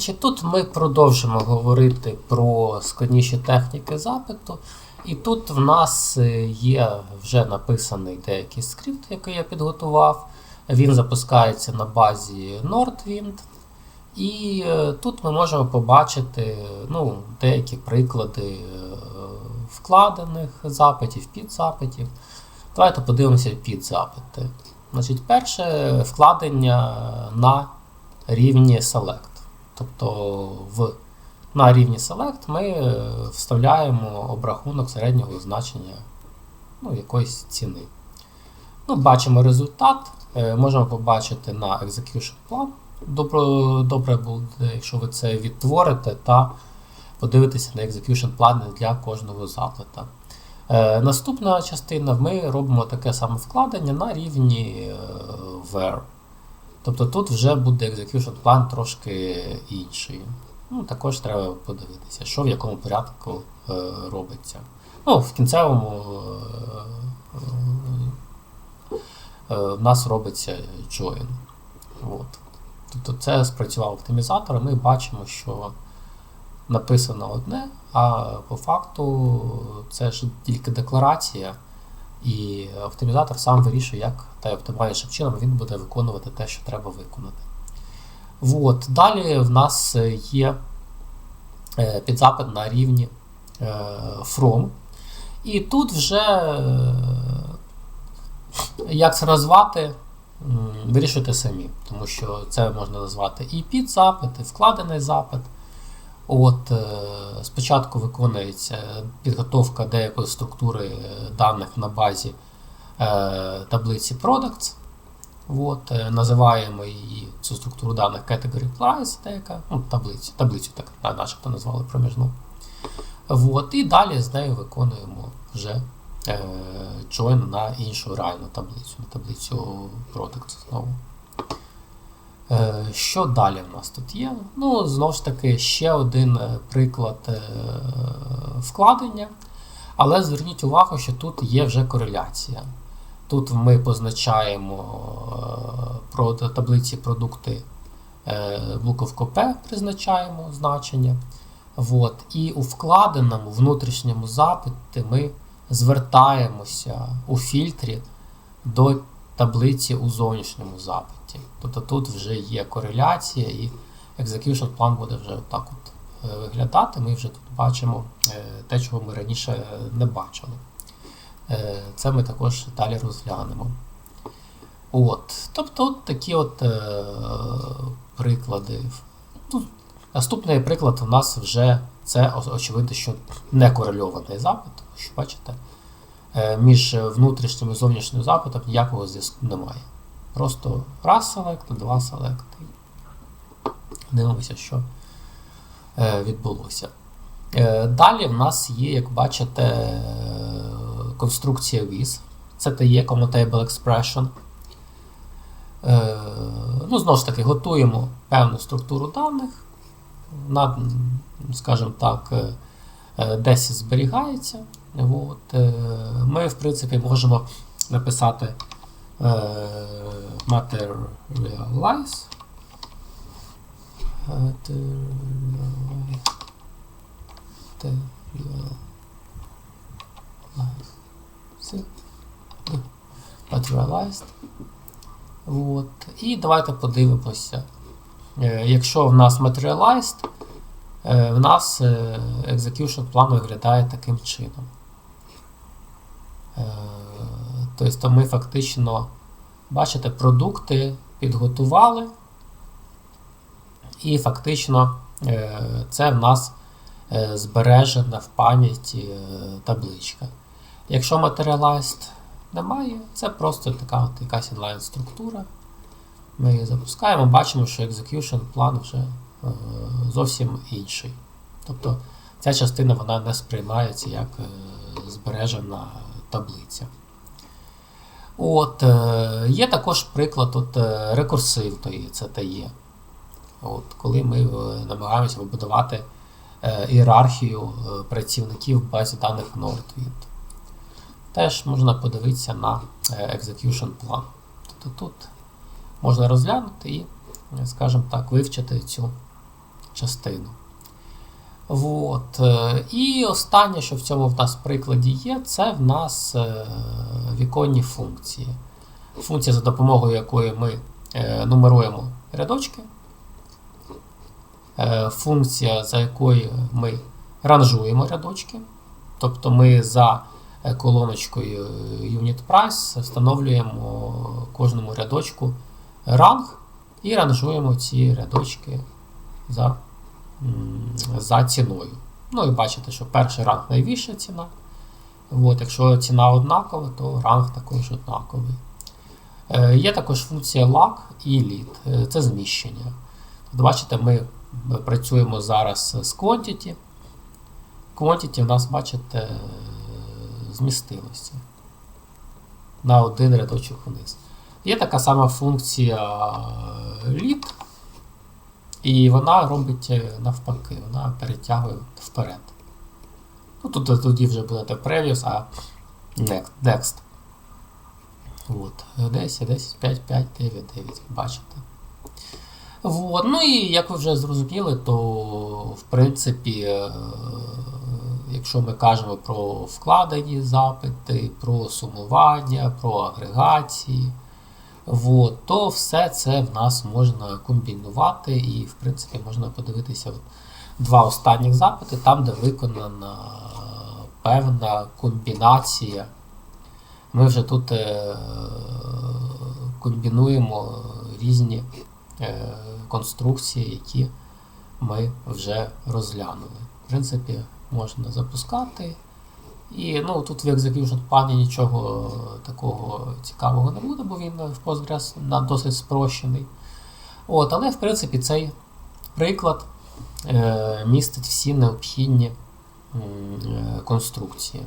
Значить, Тут ми продовжимо говорити про складніші техніки запиту. І тут в нас е, є вже написаний деякий скрипт, який я підготував. Він запускається на базі Nordwind. І е, тут ми можемо побачити ну, деякі приклади е, вкладених запитів, підзапитів. Давайте подивимося підзапити. Значить, перше вкладення на рівні Select. Тобто в, на рівні Select ми е, вставляємо обрахунок середнього значення ну, якоїсь ціни. Ну, Бачимо результат. Е, Можемо побачити на Execution Plan. Добре, буде, якщо ви це відтворите та подивитися на Execution плани для кожного запита. Е, Наступна частина ми робимо таке саме вкладення на рівні where. Тобто тут вже буде execution план трошки інший. Ну, Також треба подивитися, що в якому порядку е, робиться. Ну, В кінцевому е, е, в нас робиться join. От. Тобто це спрацював оптимізатор, і ми бачимо, що написано одне, а по факту це ж тільки декларація. І оптимізатор сам вирішує, як та оптимальнішим чином він буде виконувати те, що треба виконати. От. Далі в нас є е, підзапит на рівні е, from. І тут вже, е, як це назвати, вирішуйте самі, тому що це можна назвати і підзапит, і вкладений запит. От, Спочатку виконується підготовка деякої структури даних на базі е, таблиці Products. От, Називаємо її цю структуру даних Category Price, деяка, ну, таблицю, таблицю так начебто назвали проміжну. От, І далі з нею виконуємо вже е, join на іншу реальну таблицю, на таблицю Products знову. Що далі в нас тут є? Ну, знову ж таки, ще один приклад вкладення. Але зверніть увагу, що тут є вже кореляція. Тут ми позначаємо про таблиці продукти буковку P, призначаємо значення. От. І у вкладеному внутрішньому запиті ми звертаємося у фільтрі до таблиці у зовнішньому запиті. Тобто тут вже є кореляція і execution план буде вже так от виглядати. Ми вже тут бачимо те, чого ми раніше не бачили. Це ми також далі розглянемо. От. Тобто от такі от е, приклади. Ну, Наступний приклад у нас вже це очевидно, що не корельований запит. Що бачите? Між внутрішнім і зовнішнім запитом ніякого зв'язку немає. Просто раз селект, два селекти. Дивимося, що відбулося. Далі в нас є, як бачите, конструкція with. Це є Commutable Expression. Ну, Знову ж таки, готуємо певну структуру даних. На, скажімо так, десь зберігається. От. Ми, в принципі, можемо написати materialize. Materialized. От. І давайте подивимося. Якщо в нас Materialized, в нас execution план виглядає таким чином. Тобто ми фактично, бачите, продукти підготували, і фактично це в нас збережена в пам'яті табличка. Якщо Materialized немає, це просто така от якась інлайн структура. Ми її запускаємо, бачимо, що execution план вже е, зовсім інший. Тобто ця частина вона не сприймається як е, збережена таблиця. От, е, Є також приклад от, рекурсивної CTE. От, Коли ми намагаємося побудувати ієрархію працівників в базі даних Nordwind. Теж можна подивитися на execution план. Тобто тут можна розглянути і, скажімо так, вивчити цю частину. От. е, І останнє, що в цьому в нас прикладі є, це в нас е, віконні функції. Функція, за допомогою якої ми е, нумеруємо рядочки. Функція, за якою ми ранжуємо рядочки. Тобто ми за колоночкою Unit Price встановлюємо кожному рядочку ранг і ранжуємо ці рядочки за, за ціною. Ну і бачите, що перший ранг найвища ціна. От, якщо ціна однакова, то ранг також однаковий. Е, Є також функція lag і lead. Е, Це зміщення. Тобто, бачите, ми працюємо зараз з quantity. Quantity у нас, бачите, змістилося на один рядочок вниз. Є така сама функція lead, і вона робить е, навпаки, вона перетягує вперед. Ну, тут тоді вже буде previous, а next. next. От, 10, 10, 5, 5, 9, 9, бачите. От. Ну і як ви вже зрозуміли, то в принципі, е, якщо ми кажемо про вкладені запити, про сумування, про агрегації, от, то все це в нас можна комбінувати і, в принципі, можна подивитися два останніх запити, там, де виконана певна комбінація. Ми вже тут е, комбінуємо різні е, конструкції, які ми вже розглянули. В принципі, можна запускати. І ну, тут в Execution плані нічого такого цікавого не буде, бо він в Postgres досить спрощений. От, але, в принципі, цей приклад е, містить всі необхідні е, конструкції.